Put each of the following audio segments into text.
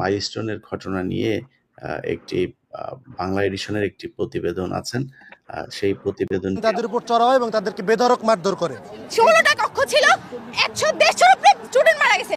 মাইলস্টোনের ঘটনা নিয়ে একটি বাংলা এডিশনের একটি প্রতিবেদন আছেন। সেই প্রতিবেদন তাদের উপর চড়া হয় এবং তাদেরকে বেধরক মারধর করে। ষোলোটা কক্ষ ছিল একশো দেড়শো উপরে স্টুডেন্ট মারা গেছে।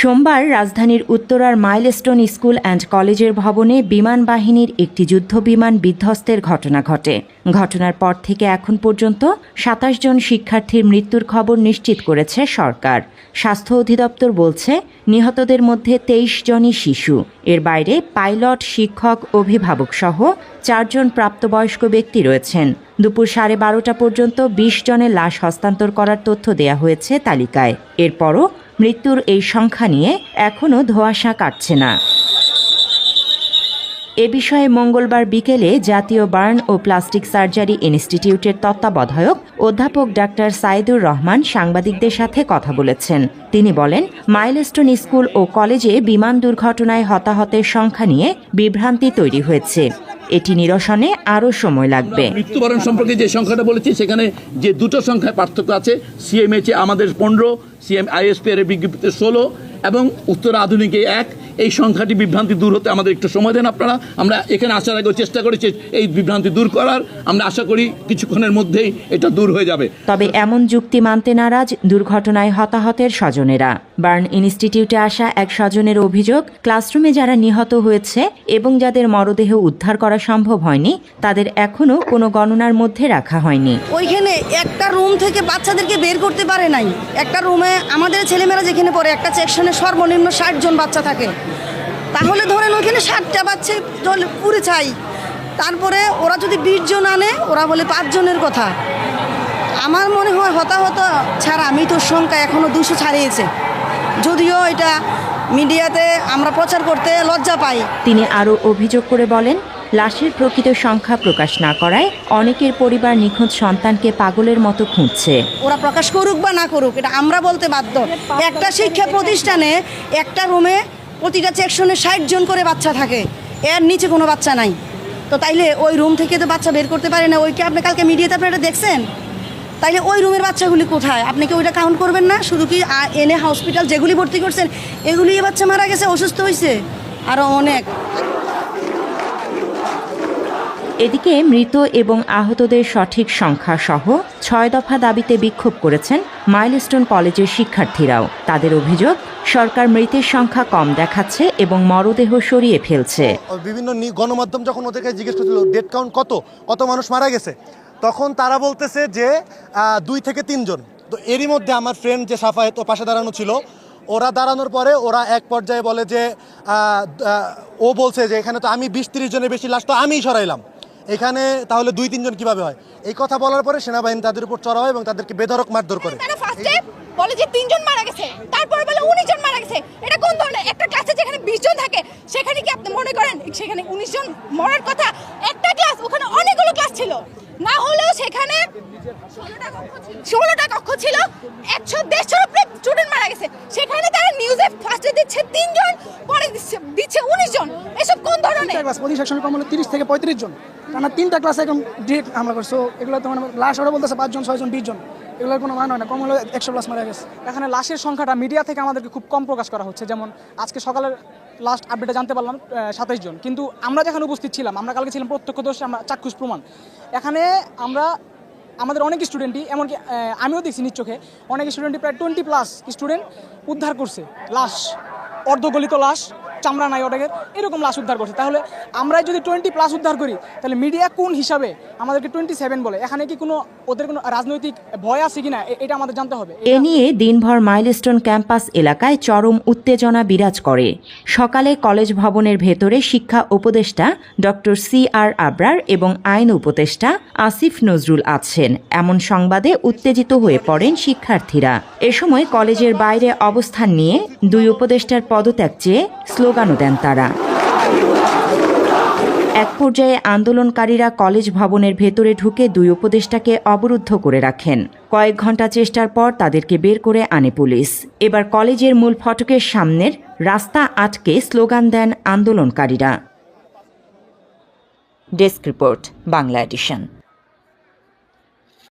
সোমবার রাজধানীর উত্তরার মাইলস্টোন স্কুল অ্যান্ড কলেজের ভবনে বিমান বাহিনীর একটি যুদ্ধবিমান বিধ্বস্তের ঘটনা ঘটে। ঘটনার পর থেকে এখন পর্যন্ত সাতাশ জন শিক্ষার্থীর মৃত্যুর খবর নিশ্চিত করেছে সরকার। স্বাস্থ্য অধিদপ্তর বলছে, নিহতদের মধ্যে তেইশ জনই শিশু। এর বাইরে পাইলট, শিক্ষক, অভিভাবক সহ চারজন প্রাপ্তবয়স্ক ব্যক্তি রয়েছেন। দুপুর সাড়ে বারোটা পর্যন্ত বিশ জনের লাশ হস্তান্তর করার তথ্য দেয়া হয়েছে তালিকায়। এরপরও মৃত্যুর এই সংখ্যা নিয়ে এখনও ধোঁয়াশা কাটছে না। এ বিষয়ে মঙ্গলবার বিকেলে জাতীয় বার্ন ও প্লাস্টিক সার্জারি ইনস্টিটিউটের তত্ত্বাবধায়ক অধ্যাপক ডাক্তার সাইদুর রহমান সাংবাদিকদের সাথে কথা বলেছেন। তিনি বলেন, মাইলস্টোন স্কুল ও কলেজে বিমান দুর্ঘটনায় হতাহতের সংখ্যা নিয়ে বিভ্রান্তি তৈরি হয়েছে। এটি নিরসনে আরও সময় লাগবে। মৃত্যুবরণ সম্পর্কে যে সংখ্যাটা বলেছি, সেখানে যে দুটো সংখ্যায় পার্থক্য আছে সিএমএইচে আমাদের পনেরো সিএম আইএসপি এর বিজ্ঞপ্তিতে ষোলো এবং উত্তর আধুনিকে এক। এই সংখ্যাটি বিভ্রান্তি দূর হতে আমাদের একটু সময় দেন আপনারা। আমরা এখানে আসার আগে চেষ্টা করেছি এই বিভ্রান্তি দূর করার। আমরা আশা করি কিছুক্ষণের মধ্যেই এটা দূর হয়ে যাবে। তবে এমন যুক্তি মানতে নারাজ দুর্ঘটনায় হতাহতের স্বজনেরা। বার্ন ইনস্টিটিউটে আসা এক স্বজনের অভিযোগ, ক্লাসরুমে যারা নিহত হয়েছে এবং যাদের মরদেহ উদ্ধার করা সম্ভব হয়নি, তাদের এখনও কোনো গণনার মধ্যে রাখা হয়নি। ওইখানে একটা রুম থেকে বাচ্চাদেরকে বের করতে পারে নাই। একটা রুমে আমাদের ছেলেমেয়েরা যেখানে পড়ে, একটা সেকশনে সর্বনিম্ন ষাট জন বাচ্চা থাকে। তাহলে ধরেন ওইখানে ষাটটা বাচ্চা পুরে চাই। তারপরে ওরা যদি বিশ জন আনে, ওরা বলে পাঁচজনের কথা। আমার মনে হয় হতাহত ছাড়া মৃত্যুর সংখ্যা এখনও দুশো ছাড়িয়েছে। যদিও এটা মিডিয়াতে আমরা প্রচার করতে লজ্জা পাই। তিনি আরও অভিযোগ করে বলেন লাশের প্রকৃত সংখ্যা প্রকাশ না করায় অনেকের পরিবার নিখোঁজ সন্তানকে পাগলের মতো খুঁজছে। ওরা প্রকাশ করুক বা না করুক এটা আমরা বলতে বাধ্য। একটা শিক্ষা প্রতিষ্ঠানে একটা রুমে প্রতিটা সেকশনে ষাট জন করে বাচ্চা থাকে এর নিচে কোনো বাচ্চা নাই। তো তাইলে ওই রুম থেকে তো বাচ্চা বের করতে পারে না ওইকে আপনি কালকে মিডিয়াতে আপনি দেখছেন? তাইলে ওই রুমের বাচ্চাগুলি কোথায়? আপনি কি ওইটা কাউন্ট করবেন না? শুধু কি এনে হসপিটাল যেগুলি ভর্তি করছেন এগুলি বাচ্চা মারা গেছে অসুস্থ হয়েছে আরও অনেক। এদিকে মৃত এবং আহতদের সঠিক সংখ্যা সহ ছয় দফা দাবিতে বিক্ষোভ করেছেন মাইলস্টোন কলেজের শিক্ষার্থীরাও। তাদের অভিযোগ সরকার মৃতের সংখ্যা কম দেখাচ্ছে এবং মরদেহ সরিয়ে ফেলছে। বিভিন্ন গণমাধ্যম যখন ওদেরকে জিজ্ঞেস করছিল ডেট কাউন্ট কত? কত মানুষ মারা গেছে। তখন তারা বলতেছে যে দুই থেকে তিনজন। তো এরই মধ্যে আমার ফ্রেন্ড যে সাফায়েত ও পাশে দাঁড়ানো ছিল, ওরা দাঁড়ানোর পরে ওরা এক পর্যায়ে বলে যে ও বলছে যে, এখানে তো আমি বিশ তিরিশ জনের বেশি লাশ তো আমিই সরাইলাম। এখানে তাহলে দুই, তিনজন কীভাবে হয়? এই কথা বলার পরে সেনাবাহিনী তাদের উপর চড়া হয় এবং তাদেরকে বেধরক মারধর করে। বলে যে, তিনজন মারা গেছে। তারপর বলে উনিশ জন মারা গেছে। এটা কোন ধরনের? একটা ক্লাসে যেখানে বিশ জন থাকে, সেখানে কি আপনি মনে করেন? সেখানে উনিশ জন মরার কথা? একটা ক্লাস ওখানে অনেকগুলো ক্লাস ছিল না হলেও সেখানে ষোলোটা কক্ষ ছিল একশো দেড়শোর উপরে স্টুডেন্ট মারা গেছে সেখানে তারা নিউজে ফার্স্টে দিচ্ছে তিনজন পরে দিচ্ছে দিচ্ছে উনিশ জন এসব ধরনের ক্লাস প্রতি সেকশনে কম হলো তিরিশ থেকে পঁয়ত্রিশ জন। টানা তিনটা ক্লাসে এখন ডিরেক্ট হামলা করছে। So, এগুলো তো মানে লাস্ট ওরা বলতেছে পাঁচজন ছয়জন বিশ জন। এগুলোর কোনো মান হয় না। কম হলো একশো প্লাস মারা গেছে। এখানে লাশের সংখ্যাটা মিডিয়া থেকে আমাদেরকে খুব কম প্রকাশ করা হচ্ছে। যেমন আজকে সকালের লাস্ট আপডেটে জানতে পারলাম সাতাইশ জন। কিন্তু আমরা যেখানে উপস্থিত ছিলাম আমরা কালকে ছিলাম প্রত্যক্ষদর্শী আমরা চাক্ষুষ প্রমাণ। এখানে আমরা আমাদের অনেক স্টুডেন্টই এমনকি আমিও দেখছি নিজ অনেক স্টুডেন্টই প্রায় টোয়েন্টি প্লাস স্টুডেন্ট উদ্ধার করছে। লাশ অর্ধগলিত লাশ চামড়া নাই ওটাকে, এরকম লাশ উদ্ধার করছে। তাহলে আমরা যদি টোয়েন্টি প্লাস উদ্ধার করি, তাহলে মিডিয়া কোন হিসাবে আমাদেরকে টোয়েন্টি সেভেন বলে? এখানে কি কোনো, ওদের কোনো রাজনৈতিক ভয় আছে কিনা? এটা আমাদের জানতে হবে। এ নিয়ে দিনভর মাইলস্টোন ক্যাম্পাস এলাকায় চরম উত্তেজনা বিরাজ করে। সকালে কলেজ ভবনের ভেতরে শিক্ষা উপদেষ্টা ডক্টর সি আর আবরার এবং আইন উপদেষ্টা আসিফ নজরুল আছেন। এমন সংবাদে উত্তেজিত হয়ে পড়েন শিক্ষার্থীরা। এ সময় কলেজের বাইরে অবস্থান নিয়ে দুই উপদেষ্টার পদত্যাগ চেয়ে স্লোগানও দেন তারা। এক পর্যায়ে আন্দোলনকারীরা কলেজ ভবনের ভেতরে ঢুকে দুই উপদেষ্টাকে অবরুদ্ধ করে রাখেন। কয়েক ঘণ্টা চেষ্টার পর তাদেরকে বের করে আনে পুলিশ। এবার কলেজের মূল ফটকের সামনের রাস্তা আটকে স্লোগান দেন আন্দোলনকারীরা। Desk report, Bangla edition.